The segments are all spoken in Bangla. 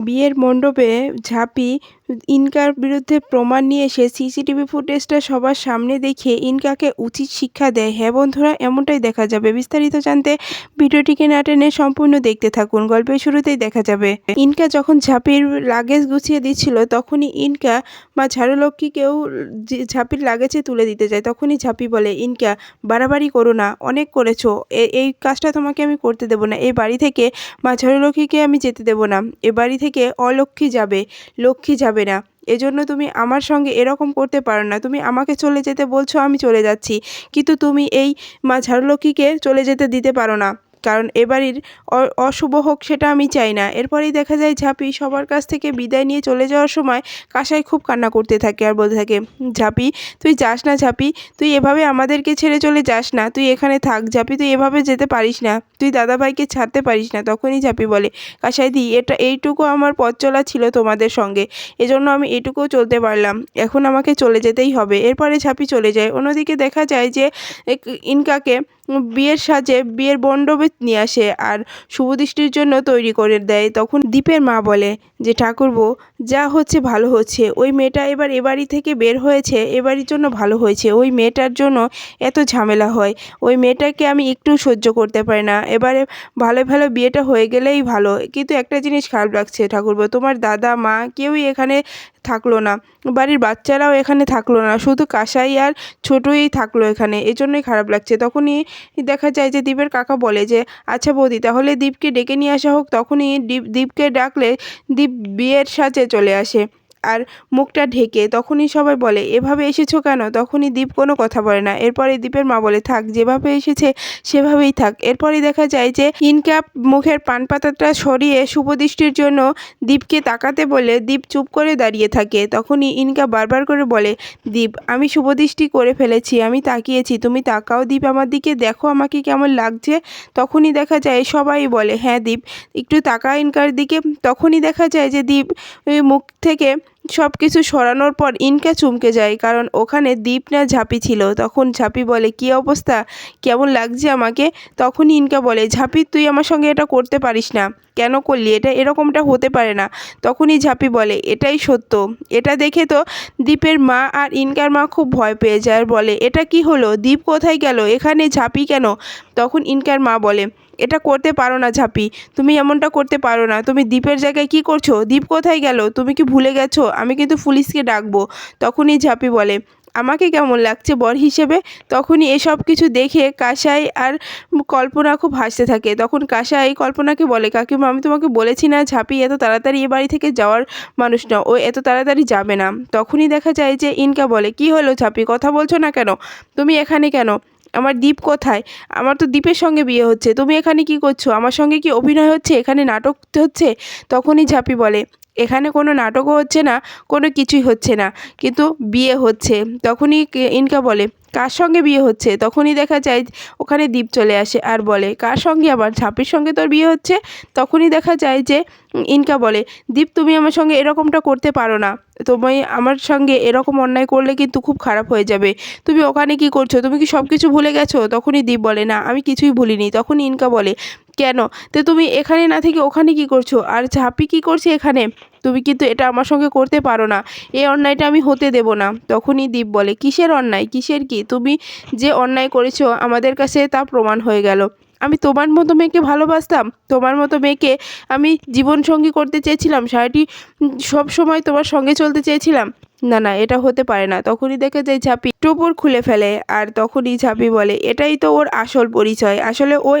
বিয়ের মণ্ডপে ঝাঁপি ইনকার বিরুদ্ধে প্রমাণ নিয়ে এসে সিসিটিভি ফুটেজটা সবার সামনে দেখিয়ে ইনকাকে উচিত শিক্ষা দেয়। হ্যাঁ বন্ধুরা, এমনটাই দেখা যাবে। বিস্তারিত জানতে ভিডিওটিকে না টেনে সম্পূর্ণ দেখতে থাকুন। গল্পের শুরুতেই দেখা যাবে, ইনকা যখন ঝাঁপির লাগেজ গুছিয়ে দিচ্ছিল, তখনই ইনকা মা ঝাড়ুলক্ষ্মীকেও ঝাঁপির লাগেজে তুলে দিতে যায়, তখনই ঝাঁপি বলে, ইনকা, বাড়াবাড়ি করো না, অনেক করেছ। এই কাজটা তোমাকে আমি করতে দেবো না। এই বাড়ি থেকে মা ঝাড়ুলক্ষ্মীকে আমি যেতে দেবো না। এ বাড়ি থেকে অলক্ষ্মী যাবে, লক্ষ্মী যাবে। না। এজন্য তুমি আমার সঙ্গে এরকম করতে পারো না। তুমি আমাকে চলে যেতে বলছো, আমি চলে যাচ্ছি। কিন্তু তুমি এই মা ঝাড়ুলক্ষ্মীকে চলে যেতে দিতে পারো না। কারণ এ বাড়ির অ- অশুভ হোক সেটা আমি চাই না। এরপরেই দেখা যায় ঝাঁপি সবার কাছ থেকে বিদায় নিয়ে চলে যাওয়ার সময় কাসাই খুব কান্না করতে থাকে আর বলতে থাকে, ঝাঁপি, তুই যাস না ঝাঁপি, তুই এভাবে আমাদেরকে ছেড়ে চলে যাস না, তুই এখানে থাক। ঝাঁপি, তুই এভাবে যেতে পারিস না, তুই দাদাভাইকে ছাড়তে পারিস না। তখনই ঝাঁপি বলে কাসাইদি এটা, এইটুকু আমার পথ চলা ছিল তোমাদের সঙ্গে, এজন্য আমি এটুকুও চলতে পারলাম। এখন আমাকে চলে যেতেই হবে। এরপরে ঝাঁপি চলে যায়। অন্যদিকে দেখা যায় যে ইনকাকে বিয়ের সাজে বিয়ের মণ্ডপে নিয়ে আসে আর শুভদৃষ্টির জন্য তৈরি করে দেয়। তখন দীপের মা বলে যে, ঠাকুরবো যা হচ্ছে ভালো হচ্ছে। ওই মেয়েটা এবার এ বাড়ি থেকে বের হয়েছে, এ বাড়ির জন্য ভালো হয়েছে। ওই মেয়েটার জন্য এত ঝামেলা হয়। ওই মেয়েটাকে আমি একটু সহ্য করতে পারি না। এবারে ভালো ভালো বিয়েটা হয়ে গেলেই ভালো। কিন্তু একটা জিনিস খারাপ লাগছে ঠাকুরবো তোমার দাদা, মা কেউই এখানে থাকল না। বাড়ির বাচ্চারাও এখানে থাকল না। শুধু কাসাই আর ছোটই থাকল এখানে। এজন্যই খারাপ লাগছে। তখনই দেখা যায় যে দীপের কাকা বলে যে আচ্ছা বৌদি, তাহলে দীপকে ডেকে নিয়ে আসা হোক। তখনই দীপ, দীপকে ডাকলে দীপ বিয়ের সাজে চলে আসে আর মুখটা ঢেকে তখনই সবাই বলে, এভাবে এসেছ কেন? তখনই দীপ কোনো কথা বলে না। এরপরে দীপের মা বলে, থাক, যেভাবে এসেছে সেভাবেই থাক। এরপরে দেখা যায় যে ইনক্যাপ মুখের পান পাতাটা সরিয়ে শুভদৃষ্টির জন্য দীপকে তাকাতে বলে, দীপ চুপ করে দাঁড়িয়ে থাকে। তখনই ইনকা বারবার করে বলে, দীপ, আমি শুভদৃষ্টি করে ফেলেছি, আমি তাকিয়েছি, তুমি তাকাও দীপ, আমার দিকে দেখো আমাকে কেমন লাগছে। তখনই দেখা যায় সবাই বলে হ্যাঁ দীপ, একটু তাকা ইনকার দিকে। তখনই দেখা যায় যে দীপ মুখ থেকে সব কিছু সরানোর পর ইনকা চমকে যায়, কারণ ওখানে দীপ না ঝাঁপি ছিল। তখন ঝাঁপি বলে, কী অবস্থা? কেমন লাগছে আমাকে? তখনই ইনকা বলে, ঝাঁপি, তুই আমার সঙ্গে এটা করতে পারিস না। কেন করলি? এটা এরকমটা হতে পারে না। তখনই ঝাঁপি বলে, এটাই সত্য। এটা দেখে তো দীপের মা আর ইনকার মা খুব ভয় পেয়ে যায়। আর বলে, এটা কি হলো? দীপ কোথায় গেল? এখানে ঝাঁপি কেন? তখন ইনকার মা বলে এটা করতে পারো না ঝাঁপি। তুমি এমনটা করতে পারো না। তুমি দীপের জায়গায় কি করছ? দীপ কোথায় গেল? তুমি কি ভুলে গেছো? আমি কিন্তু পুলিশকে ডাকবো। তখনই ঝাঁপি বলে, আমাকে কেমন লাগছে বর হিসেবে? তখনই এসব কিছু দেখে কাসাই আর কল্পনা খুব হাসতে থাকে। তখন কাসাই কল্পনাকে বলে, কাকিমা, আমি তোমাকে বলেছি না ঝাঁপি এত তাড়াতাড়ি এ বাড়ি থেকে যাওয়ার মানুষ না ও এত তাড়াতাড়ি যাবে না। তখনই দেখা যায় যে ইনকা বলে, কি হলো ঝাঁপি? কথা বলছো না কেন? তুমি এখানে কেন? আমার দ্বীপ কোথায়? আমার তো দ্বীপের সঙ্গে বিয়ে হচ্ছে। তুমি এখানে কি করছ? আমার সঙ্গে কি অভিনয় হচ্ছে? এখানে নাটক হচ্ছে? তখনই ঝাঁপি বলে, এখানে কোনো নাটকও হচ্ছে না, কোনো কিছুই হচ্ছে না। কিন্তু বিয়ে হচ্ছে। তখনই ইনকা বলে কার সঙ্গে বিয়ে হচ্ছে? তখনই দেখা যায় ওখানে দ্বীপ চলে আসে আর বলে, কার সঙ্গে আবার? ঝাঁপির সঙ্গে তোর বিয়ে হচ্ছে? তখনই দেখা যায় যে ইনকা বলে, দীপ, তুমি আমার সঙ্গে এরকমটা করতে পারো না। তুমি আমার সঙ্গে এরকম অন্যায় করলে কিন্তু খুব খারাপ হয়ে যাবে। তুমি ওখানে কি করছ? তুমি কি সব কিছু ভুলে গেছো? তখনই দীপ বলে, না, আমি কিছুই ভুলিনি। তখন ইনকা বলে, কেন? তো তুমি এখানে না থেকে ওখানে কি করছ? আর ঝাঁপি কি করছে এখানে? তুমি কিন্তু এটা আমার সঙ্গে করতে পারো না। এই অন্যায়টা আমি হতে দেব না। তখনই দীপ বলে, কিসের অন্যায়? কিসের কি? তুমি যে অন্যায় করেছ, আমাদের কাছে তা প্রমাণ হয়ে গেল। আমি তোমার মতো মেয়েকে ভালোবাসতাম, তোমার মতো মেয়েকে আমি জীবনসঙ্গী করতে চেয়েছিলাম সারাটি সব সময় তোমার সঙ্গে চলতে চেয়েছিলাম। না না, এটা হতে পারে না। তখনই দেখে যায় ঝাঁপি টোপর খুলে ফেলে আর তখনই ঝাঁপি বলে, এটাই তো ওর আসল পরিচয়। আসলে ওই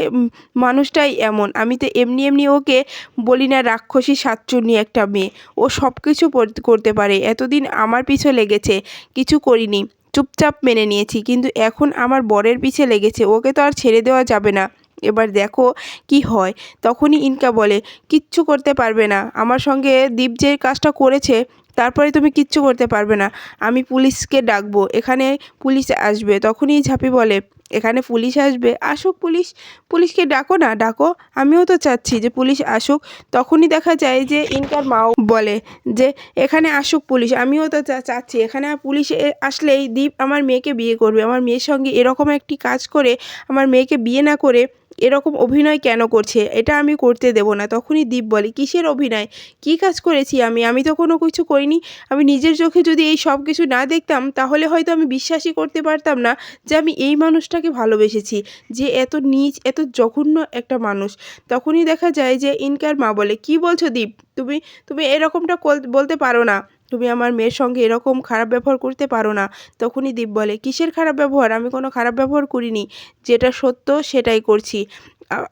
মানুষটাই এমন। আমি তো এমনি এমনি ওকে বলি না, রাক্ষসী, সাতচুন্নি একটা মেয়ে। ও সব কিছু করতে পারে। এতদিন আমার পিছু লেগেছে, কিছু করিনি। চুপচাপ মেনে নিয়েছি। কিন্তু এখন আমার বরের পিছে লেগেছে। ওকে তো আর ছেড়ে দেওয়া যাবে না। এবার দেখো কি হয়। তখনই ইনকা বলে, কিচ্ছু করতে পারবে না। আমার সঙ্গে দীপ যে কাজটা করেছে, তারপরে তুমি কিচ্ছু করতে পারবে না। আমি পুলিশকে ডাকবো। এখানে পুলিশ আসবে। তখনই ঝাঁপি বলে, এখানে পুলিশ আসবে? আসুক পুলিশ। পুলিশকে ডাকো না, ডাকো। আমিও তো চাচ্ছি যে পুলিশ আসুক। তখনই দেখা যায় যে ইনকার মাও বলে যে, এখানে আসুক পুলিশ। আমিও তো চাচ্ছি। এখানে পুলিশ আসলেই দীপ আমার মেয়েকে বিয়ে করবে। আমার মেয়ের সঙ্গে এরকম একটি কাজ করে, আমার মেয়েকে বিয়ে না করে এরকম অভিনয় কেন করছে? এটা আমি করতে দেবো না। তখনই দীপ বলে, কিসের অভিনয়? কী কাজ করেছি আমি? আমি তো কোনো কিছু করিনি। আমি নিজের চোখে যদি এই সব কিছু না দেখতাম, তাহলে হয়তো আমি বিশ্বাসই করতে পারতাম না যে আমি এই মানুষটাকে ভালোবেসেছি, যে এত নীচ, এত জঘন্য একটা মানুষ। তখনই দেখা যায় যে ইনকার মা বলে, কি বলছো দীপ? তুমি তুমি এরকমটা বলতে পারো না। তুমি আমার মেয়ের সঙ্গে এরকম খারাপ ব্যবহার করতে পারো না। তখনই দীপ বলে, কিসের খারাপ ব্যবহার? আমি কোনো খারাপ ব্যবহার করিনি। যেটা সত্য, সেটাই করছি।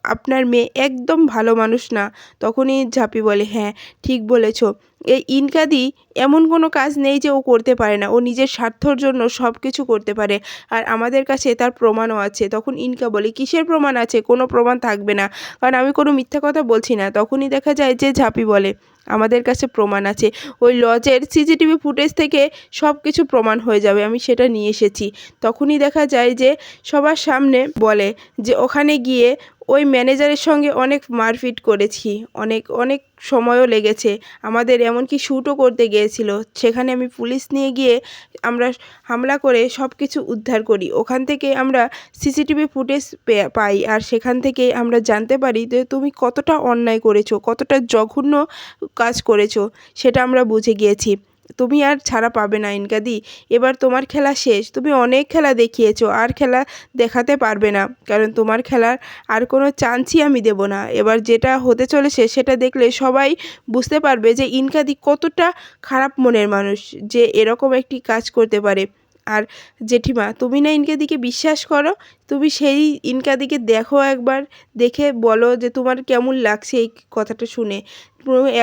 আপনার মেয়ে একদম ভালো মানুষ না। তখনই ঝাঁপি বলে হ্যাঁ ঠিক বলেছ। এই ইনকাদি এমন কোনো কাজ নেই যে ও করতে পারে না। ও নিজের স্বার্থর জন্য সব কিছু করতে পারে। আর আমাদের কাছে তার প্রমাণও আছে। তখন ইনকা বলে, কিসের প্রমাণ আছে? কোনো প্রমাণ থাকবে না। কারণ আমি কোনো মিথ্যা কথা বলছি না। তখনই দেখা যায় যে ঝাঁপি বলে আমাদের কাছে প্রমাণ আছে। ওই লজের সিসিটিভি ফুটেজ থেকে সব কিছু প্রমাণ হয়ে যাবে, আমি সেটা নিয়ে এসেছি। তখনই দেখা যায় যে সবার সামনে বলে যে, ওখানে গিয়ে ওই ম্যানেজারের সঙ্গে অনেক মারপিট করেছি। অনেক অনেক সময়ও লেগেছে। আমাদের এমনকি শ্যুটও করতে গিয়েছিল। সেখানে আমি পুলিশ নিয়ে গিয়ে আমরা হামলা করে সব কিছু উদ্ধার করি। ওখান থেকে আমরা সিসিটিভি ফুটেজ পাই আর সেখান থেকে আমরা জানতে পারি যে তুমি কতটা অন্যায় করেছ, কতটা জঘন্য কাজ করেছ, সেটা আমরা বুঝে গিয়েছি। তুমি আর ছাড়া পাবে না, ইনকাদি। এবার তোমার খেলা শেষ। তুমি অনেক খেলা দেখিয়েছো, আর খেলা দেখাতে পারবে না। কারণ তোমার খেলার আর কোনো চান্সই আমি দেব না। এবার যেটা হতে চলেছে, সেটা দেখলে সবাই বুঝতে পারবে যে ইনকাদি কতটা খারাপ মনের মানুষ, যে এরকম একটি কাজ করতে পারে। আর জেঠিমা, তুমি না ইনকা দিকে বিশ্বাস করো? তুমি সেই ইনকা দিকে দেখো একবার, দেখে বলো যে তোমার কেমন লাগছে এই কথাটা শুনে।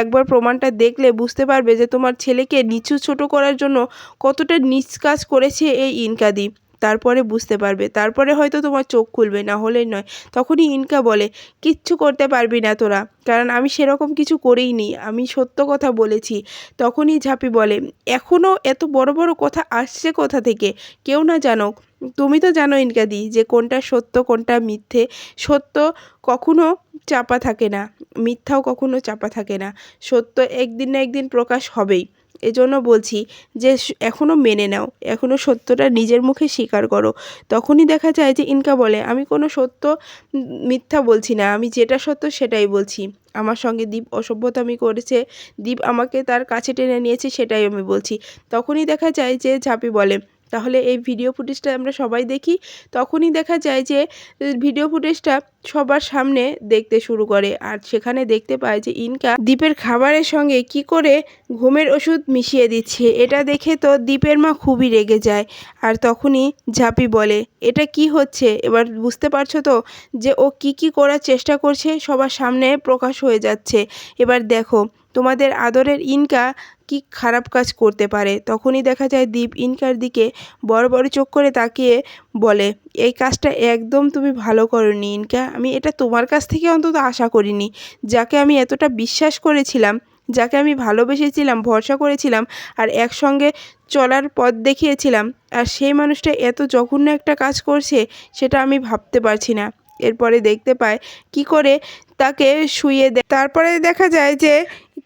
একবার প্রমাণটা দেখলে বুঝতে পারবে যে তোমার ছেলেকে নিচু ছোট করার জন্য কতটা নীচ কাজ করেছে এই ইনকাদি তারপরে বুঝতে পারবে। তারপরে হয়তো তোমার চোখ খুলবে, না হলে নয়। তখনই ইনকা বলে, কিচ্ছু করতে পারবি না তোরা। কারণ আমি সেরকম কিছু করেই নি আমি সত্য কথা বলেছি। তখনই ঝাঁপি বলে এখনও এত বড় বড় কথা আসছে কোথা থেকে? কেউ না জানুক। তুমি তো জানো ইনকা ইনকাদি যে কোনটা সত্য, কোনটা মিথ্যে। সত্য কখনো চাপা থাকে না, মিথ্যাও কখনো চাপা থাকে না। সত্য একদিন না একদিন প্রকাশ হবেই। এজন্য বলছি যে এখনও মেনে নাও। এখনও সত্যটা নিজের মুখে স্বীকার করো। তখনই দেখা যায় যে ইনকা বলে, আমি কোনো সত্য মিথ্যা বলছি না। আমি যেটা সত্য সেটাই বলছি। আমার সঙ্গে দীপ অসভ্যতামি করেছে। দীপ আমাকে তার কাছে টেনে নিয়েছে সেটাই আমি বলছি। তখনই দেখা যায় যে ঝাঁপি বলে, তাহলে এই ভিডিও ফুটেজটা আমরা সবাই দেখি? তখনই দেখা যায় যে ভিডিও ফুটেজটা সবার সামনে দেখতে শুরু করে। আর সেখানে দেখতে পায় যে ইনকা দ্বীপের খাবারের সঙ্গে কি করে ঘুমের ওষুধ মিশিয়ে দিচ্ছে। এটা দেখে তো দ্বীপের মা খুবই রেগে যায়। আর তখনই ঝাঁপি বলে, এটা কি হচ্ছে? এবার বুঝতে পারছ তো যে ও কি কি করার চেষ্টা করছে, সবার সামনে প্রকাশ হয়ে যাচ্ছে। এবার দেখো, তোমাদের আদরের ইনকা কি খারাপ কাজ করতে পারে? তখনই দেখা যায় দ্বীপ ইনকার দিকে বড় বড় চোখ করে তাকিয়ে বলে এই কাজটা একদম তুমি ভালো করনি, ইনকা। আমি এটা তোমার কাছ থেকে অন্তত আশা করিনি। যাকে আমি এতটা বিশ্বাস করেছিলাম, যাকে আমি ভালোবেসেছিলাম, ভরসা করেছিলাম, আর একসঙ্গে চলার পথ দেখিয়েছিলাম, আর সেই মানুষটা এত জঘন্য একটা কাজ করছে, সেটা আমি ভাবতে পারছি না। এরপরে দেখতে পায়, কি করে তাকে শুয়ে দেয় তারপরে দেখা যায় যে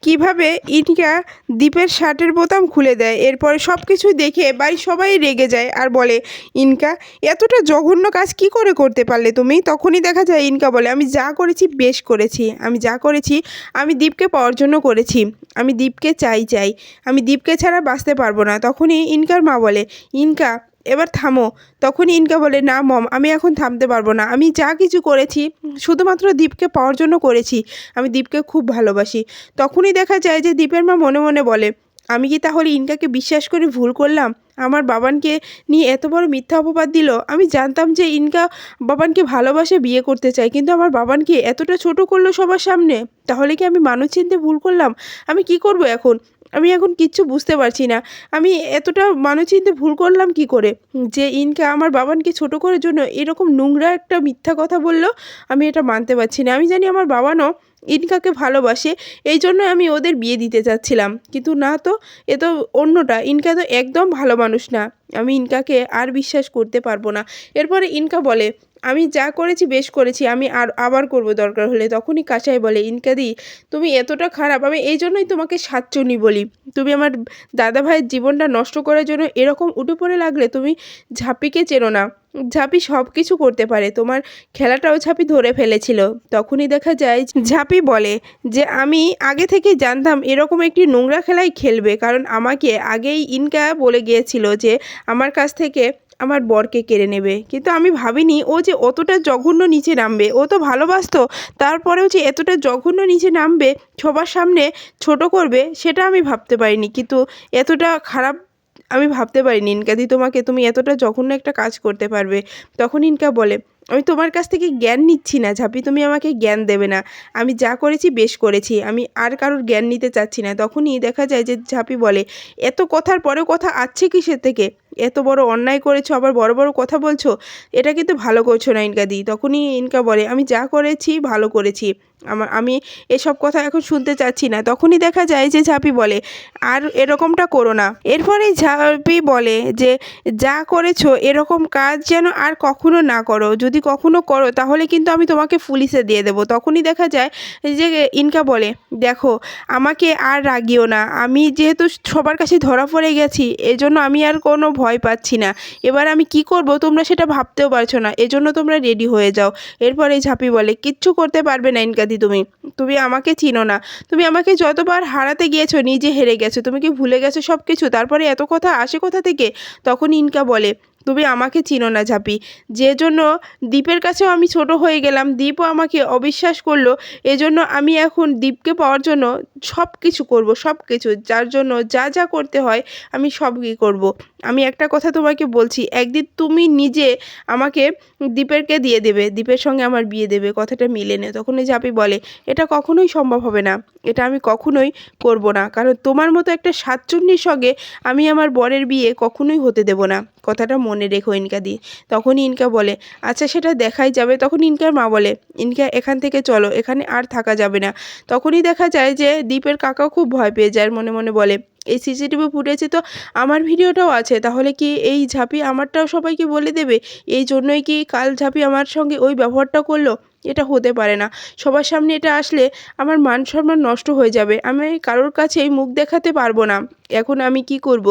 কীভাবে ইনকা দীপের শার্টের বোতাম খুলে দেয়? এরপরে সব কিছু দেখে বাড়ির সবাই রেগে যায় আর বলে, ইনকা, এতটা জঘন্য কাজ কি করে করতে পারলে তুমি? তখনই দেখা যায় ইনকা বলে, আমি যা করেছি বেশ করেছি। আমি যা করেছি, আমি দীপকে পাওয়ার জন্য করেছি। আমি দীপকে চাই চাই। আমি দীপকে ছাড়া বাঁচতে পারব না। তখনই ইনকার মা বলে, ইনকা এবার থামো। তখনই ইনকা বলে, না মম, আমি এখন থামতে পারব না। আমি যা কিছু করেছি, শুধুমাত্র দীপকে পাওয়ার জন্য করেছি। আমি দীপকে খুব ভালোবাসি। তখনই দেখা যায় যে দীপের মা মনে মনে বলে, আমি কি তাহলে ইনকাকে বিশ্বাস করে ভুল করলাম? আমার বাবানকে নিয়ে এত বড় মিথ্যা অপবাদ দিল? আমি জানতাম যে ইনকা বাবানকে ভালোবাসে বিয়ে করতে চায়, কিন্তু আমার বাবানকে এতটা ছোট করল সবার সামনে। তাহলে কি আমি মানুষ চিনতে ভুল করলাম? আমি কি করব এখন? আমি এখন কিচ্ছু বুঝতে পারছি না। আমি এতটা মানুষ চিনতে ভুল করলাম কি করে? যে ইনকা আমার বাবানকে ছোট করার জন্য এরকম নোংরা একটা মিথ্যা কথা বলল, আমি এটা মানতে পারছি না। আমি জানি আমার বাবানও ইনকাকে ভালোবাসে, এই জন্য আমি ওদের বিয়ে দিতে চাচ্ছিলাম। কিন্তু না তো, এ তো অন্যটা, ইনকা তো একদম ভালো মানুষ না। আমি ইনকাকে আর বিশ্বাস করতে পারব না। এরপরে ইনকা বলে, আমি যা করেছি বেশ করেছি, আমি আর আবার করব দরকার হলে। তখনই কাঁচাই বলে ইনকাদি তুমি এতটা খারাপ, আমি এই জন্যই তোমাকে সাতচুনি বলি। তুমি আমার দাদা ভাইয়ের জীবনটা নষ্ট করার জন্য এরকম উঠে পড়ে লাগলে তুমি ঝাঁপিকে চেনো না। ঝাঁপি সব কিছু করতে পারে। তোমার খেলাটাও ঝাঁপি ধরে ফেলেছিল। তখনই দেখা যায়, ঝাঁপি বলে যে, আমি আগে থেকেই জানতাম এরকম একটি নোংরা খেলাই খেলবে। কারণ আমাকে আগেই ইনকা বলে গিয়েছিল যে, আমার কাছ থেকে আমার বরকে কেড়ে নেবে। কিন্তু আমি ভাবিনি, ও যে অতটা জঘন্য নিচে নামবে। ও তো ভালোবাসতো, তারপরেও যে এতটা জঘন্য নিচে নামবে, সবার সামনে ছোট করবে, সেটা আমি ভাবতে পারিনি। কিন্তু এতটা খারাপ আমি ভাবতে পারিনি। ইনকাদি তোমাকে তুমি এতটা জঘন্য একটা কাজ করতে পারবে। তখন ইনকা বলে, আমি তোমার কাছ থেকে জ্ঞান নিচ্ছি না ঝাঁপি, তুমি আমাকে জ্ঞান দেবে না। আমি যা করেছি বেশ করেছি, আমি আর কারোর জ্ঞান নিতে চাচ্ছি না। তখনই দেখা যায় যে ঝাঁপি বলে, এত কথার পরেও কথা আছে কিসের থেকে? এত বড় অন্যায় করেছ, আবার বড় বড় কথা বলছো? এটা কিন্তু ভালো করছ না ইনকা দি। তখনই ইনকা বলে, আমি যা করেছি, ভালো করেছি। আমার, আমি এসব কথা এখন শুনতে চাচ্ছি না। তখনই দেখা যায় যে ঝাঁপি বলে, আর এরকমটা করো না। এরপরে ঝাঁপি বলে যে, যা করেছ এরকম কাজ যেন আর কখনো না করো। যদি কখনো করো, তাহলে কিন্তু আমি তোমাকে পুলিশে দিয়ে দেবো। তখনই দেখা যায় যে ইনকা বলে, দেখো, আমাকে আর রাগিও না। আমি যেহেতু সবার কাছে ধরা পড়ে গেছি, এজন্য আমি আর কোনো ভয় পাচ্ছি না। এবার আমি কি করব? তোমরা সেটা ভাবতেও পারছ না। এজন্য তোমরা রেডি হয়ে যাও। এরপরে ঝাঁপি বলে, কিচ্ছু করতে পারবে না ইনকাদি তুমি। তুমি আমাকে চিনো না। তুমি আমাকে যতবার হারাতে গিয়েছো, নিজে হেরে গেছো। তুমি কি ভুলে গেছো সব কিছু তারপরে এত কথা আসে কোথা থেকে? তখন ইনকা বলে তুমি আমাকে চিনো না, ঝাঁপি। যে জন্য দ্বীপের কাছেও আমি ছোট হয়ে গেলাম দ্বীপও আমাকে অবিশ্বাস করল, এজন্য আমি এখন দ্বীপকে পাওয়ার জন্য সব কিছু করব সব কিছু যার জন্য যা যা করতে হয়, আমি সবই করব। আমি একটা কথা তোমাকে বলছি, একদিন তুমি নিজে আমাকে দ্বীপেরকে দিয়ে দেবে দ্বীপের সঙ্গে আমার বিয়ে দেবে, কথাটা মিলে নে। তখন এই ঝাঁপি বলে, এটা কখনোই সম্ভব হবে না, এটা আমি কখনোই করব না, কারণ তোমার মতো একটা সাতচন্নির সঙ্গে আমি আমার বরের বিয়ে কখনোই হতে দেব না। কথাটা মনে রেখো ইনকা দি তখন ইনকা বলে আচ্ছা সেটা দেখাই যাবে। তখন ইনকার মা বলে, ইনকা, এখান থেকে চলো, এখানে আর থাকা যাবে না। তখনই দেখা যায় যে দীপের কাকাও খুব ভয় পেয়ে যায়, মনে মনে বলে, এই সিসিটিভি ফুটেছে তো, আমার ভিডিওটাও আছে, তাহলে কি এই ঝাঁপি আমারটাও সবাইকে বলে দেবে? এই জন্যই কি কাল ঝাঁপি আমার সঙ্গে ওই ব্যবহারটা করল? এটা হতে পারে না। সবার সামনে এটা আসলে আমার মান সম্মান নষ্ট হয়ে যাবে। আমি কারোর কাছেই মুখ দেখাতে পারব না। এখন আমি কি করব?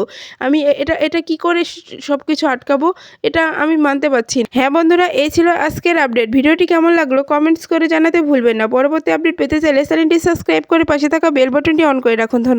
আমি এটা এটা কি করে সব কিছু আটকাবো? এটা আমি মানতে পারছি না। হ্যাঁ বন্ধুরা, এই ছিল আজকের আপডেট। ভিডিওটি কেমন লাগল কমেন্টস করে জানাতে ভুলবেন না। পরবর্তী আপডেট পেতে চাইলে চ্যানেলটি সাবস্ক্রাইব করে পাশে থাকা বেল বাটনটি অন করে রাখুন। ধন্যবাদ।